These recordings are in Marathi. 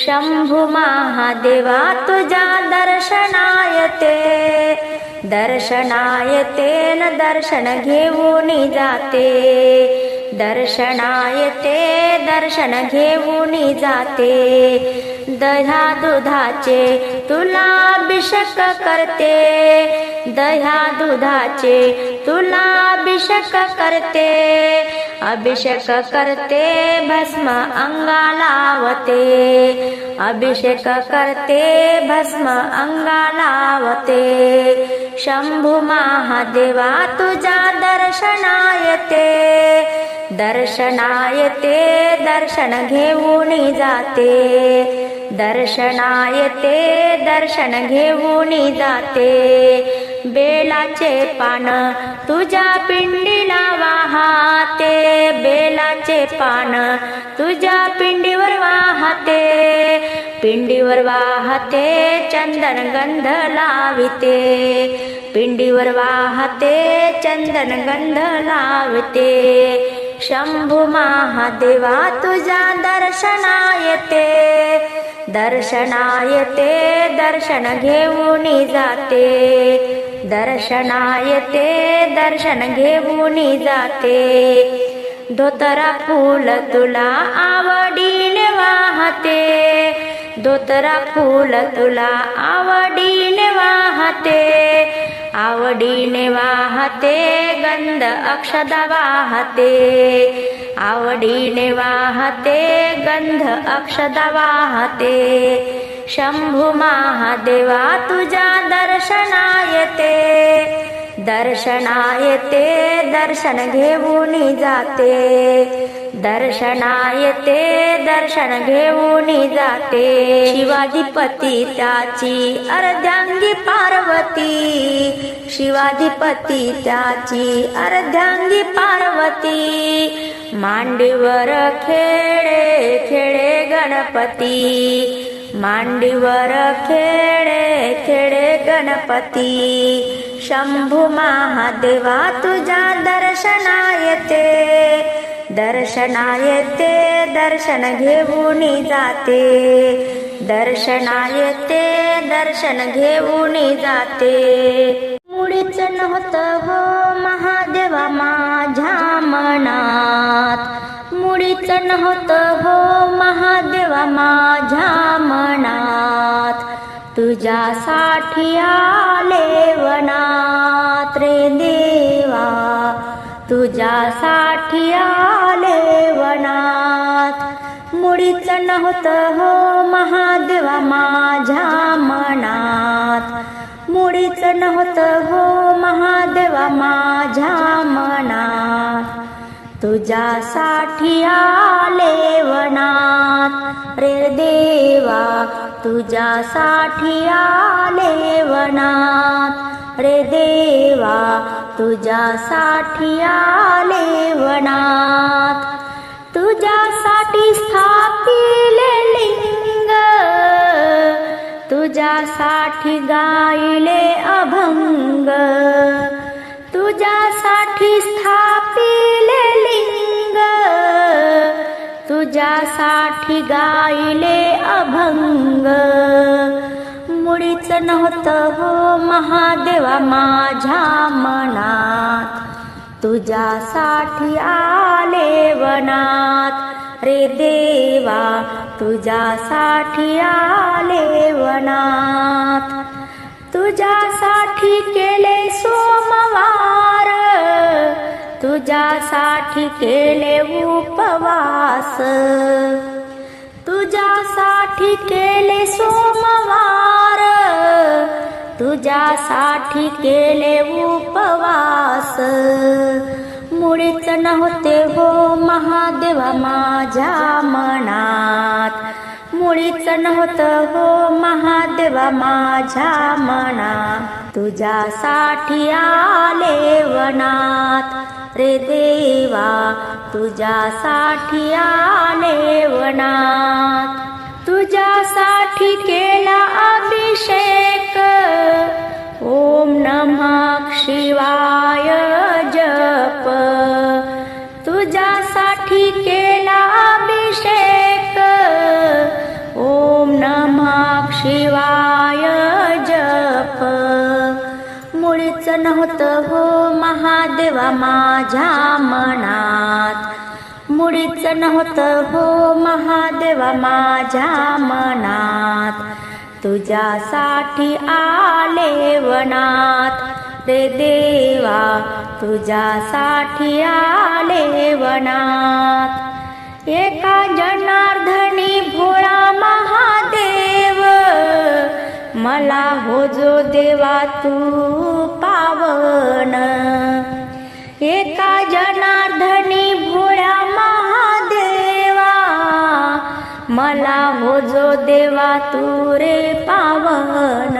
शंभू महादेवा तुझ्या दर्शनायते. दर्शनायते दर्शनाय न दर्शन घेऊन जाते. दर्शनाय ते दर्शन घेऊन जाते. दह्या दुधाचे तुला अभिषेक करते. दह्या दुधाचे तुला अभिषेक करते. अभिषेक करते भस्म अंगा लावते अभिषेक करते भस्म अंगा लावते शंभू महादेवा तुझ्या दर्शनाय ते दर्शनाय ते दर्शन घेऊन जाते। दर्शनाय ते दर्शन घेऊन जाते। बेलाचे पान तुझ्या पिंडीला वाहते बेलाचे पान. तुझ्या पिंडीवर वाहते पिंडीवर वाहते चंदन गंध लाविते. पिंडीवर वाहते चंदन गंध लावते. शंभू महादेवा तुझ्या दर्शना येते दर्शनाय ते दर्शन घेऊन जाते. दर्शनाय ते दर्शन घेऊन जाते। धोतरा फूल तुला आवडीने वाहते। धोतरा फूल तुला आवडीने वाहते। आवडीने वाहते गंध अक्षदा वाहते। आवडीने वाहते गंध अक्षदा वाहते शंभू महादेवा तुझ्या दर्शनाय ते दर्शनाय ते दर्शन घेऊन जाते. दर्शनाय ते दर्शन घेऊन जाते. शिवाधिपती त्याची अर्ध्यांगी पार्वती. शिवाधिपती त्याची अर्ध्यांगी पार्वती. मांडीवर खेळे खेळे गणपती. मांडीवर खेळे खेळे गणपती. शंभू महादेवा तुझ्या दर्शनाय ते दर्शना येते दर्शन घेऊन जाते. दर्शनाय ते दर्शन घेऊन जाते. मुळीच नव्हतं हो महादेवा माझ्या मना मुळीच नव्हतं हो महादेवा माझ्या मनात. तुझ्यासाठी आले वनात रे देवा. तुझ्यासाठी आले वनात. मुळीच नव्हतं हो महादेवा माझ्या मनात. मुळीच नव्हतं हो महादेवा माझ्या मनात. तुझ्यासाठी आले वनात. रे देवा तुझ्यासाठी आले वनात. रे देवा तुझ्यासाठी आले वनात. तुझ्यासाठी स्थापिले लिंग. तुझ्यासाठी गायले अभंग. तुझ्यासाठी स्थापिले तुझ्यासाठी गायले अभंग. मुळीच नव्हतं हो महादेवा माझ्या मनात. तुझ्यासाठी आले वनात. रे देवा तुझ्यासाठी आले वनात. तुझ्यासाठी केले उपवास. तुझ्यासाठी केले सोमवार. तुझ्यासाठी केले उपवास. मुळीच नव्हते हो महादेवा माझ्या मनात. मुळीच नव्हतं हो महादेवा माझ्या मनात. तुझ्यासाठी आले वनात. रे देवा तुझ्यासाठी आनेवनात तुझ्यासाठी केला अभिषेक. ओम नमः शिवाय जप. तुझ्यासाठी केला अभिषेक. ओम नमः शिवाय जप. मुळीच नव्हतं हो माझ्या मनात. मुळीच नव्हतं हो महादेवा माझ्या मनात. तुझ्यासाठी आले वनात. रे देवा तुझ्यासाठी आले वनात. एका जनार्दनी भोळा महादेव. मला हो जो देवा तू पावन. एका जनार्दनी भोळ्या महादेवा मला हो जो देवा तू रे पावन.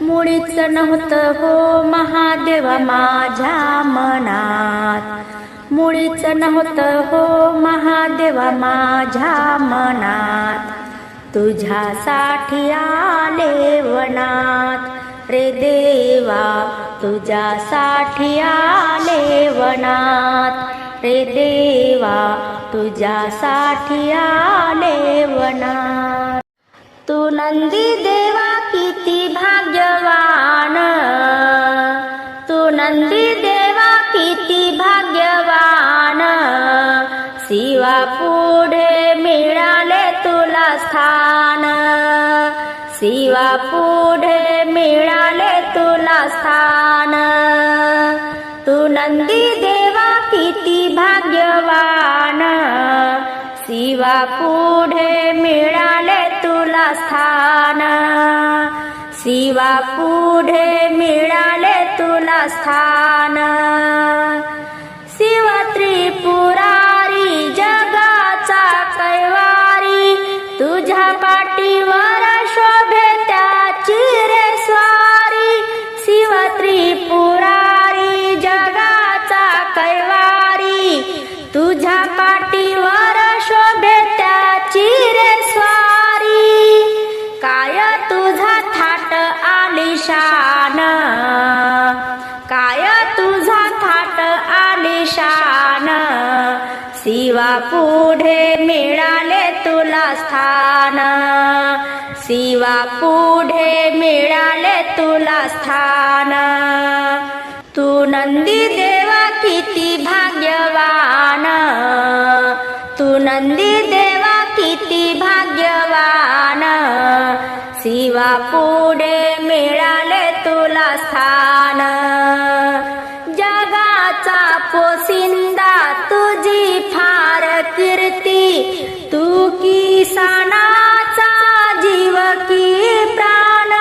मुळीच नव्हतं हो महादेवा माझ्या मनात. मुळीच नव्हतं हो महादेवा माझ्या मनात. तुझ्यासाठी आले वनात. रे देवा तुझ्यासाठी आले वनात. रे देवा तुझ्यासाठी आले वनात. तू नंदी देवा किती भाग्यवान. तू नंदी देवा किती भाग्यवान. शिवा पुढे मिळाले तुला स्थान. शिवा पुढे मिळाले तुला स्थान. तू नंदी देवा किती भाग्यवान. शिवा पुढे मिळाले तुला स्थान. शिवा पुढे मिळाले तुला स्थान. शिवा पुढे मिळाले तुला स्थान. शिवा पुढे मिळाले तुला स्थान. तू नंदी देवा किती भाग्यवान. तू नंदी देवा किती भाग्यवान. शिवा पुढे मिळाले तुला स्थान. जगाचा पोसिंदा तुझी तू किसानाचा जीव की प्राण?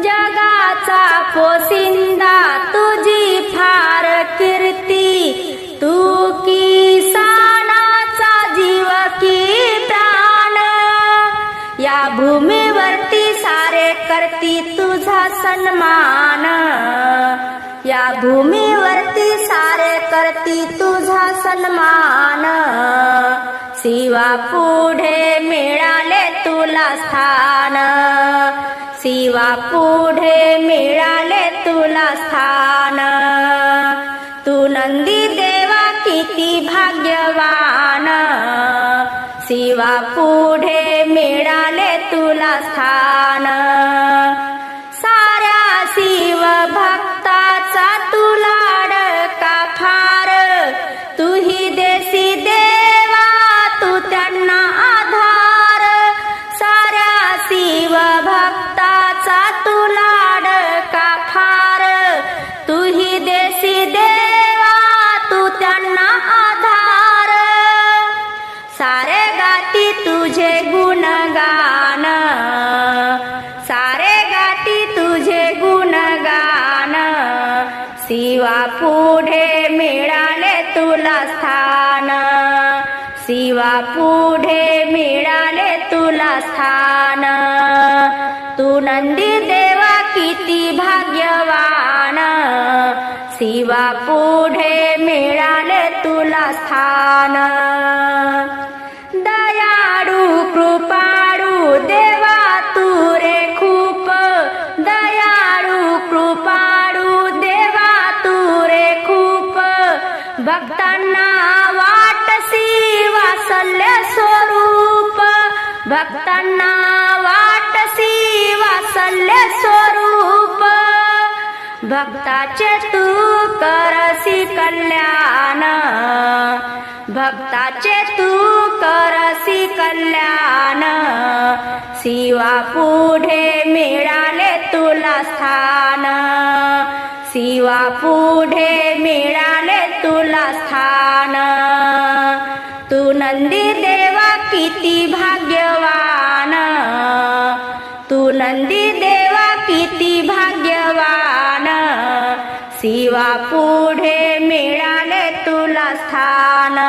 जगाचा पोसिंदा तुझी फार कीर्ती. तू किसानाचा जीव की प्राण? या भूमीवरती सारे करती तुझा सन्मान. या भूमीवरती सारे करती तुझा सन्मान. शिवा पुढे मिळाले तुला स्थान. शिवा पुढे मिळाले तुला स्थान. तू नंदी देवा किती भाग्यवान. शिवा पुढे मिळाले तुला स्थान. शिवा पुढे मिळाले तुला स्थान. शिवा पुढे मिळाले तुला स्थान. तू नंदी देवा किती भाग्यवान. शिवा पुढे मिळाले तुला स्थान. भक्तांना वाटसी वासल्य स्वरूप. भक्ताचे तू करसी कल्याण. भक्ताचे तू करसी कल्याण. शिवा पुढे मिळाले तुला स्थान. शिवा पुढे मिळाले तुला स्थान. तू नंदी दे किती भाग्यवान. तू नंदी देवा किती भाग्यवान. शिवा पुढे मिळाले तुला स्थान.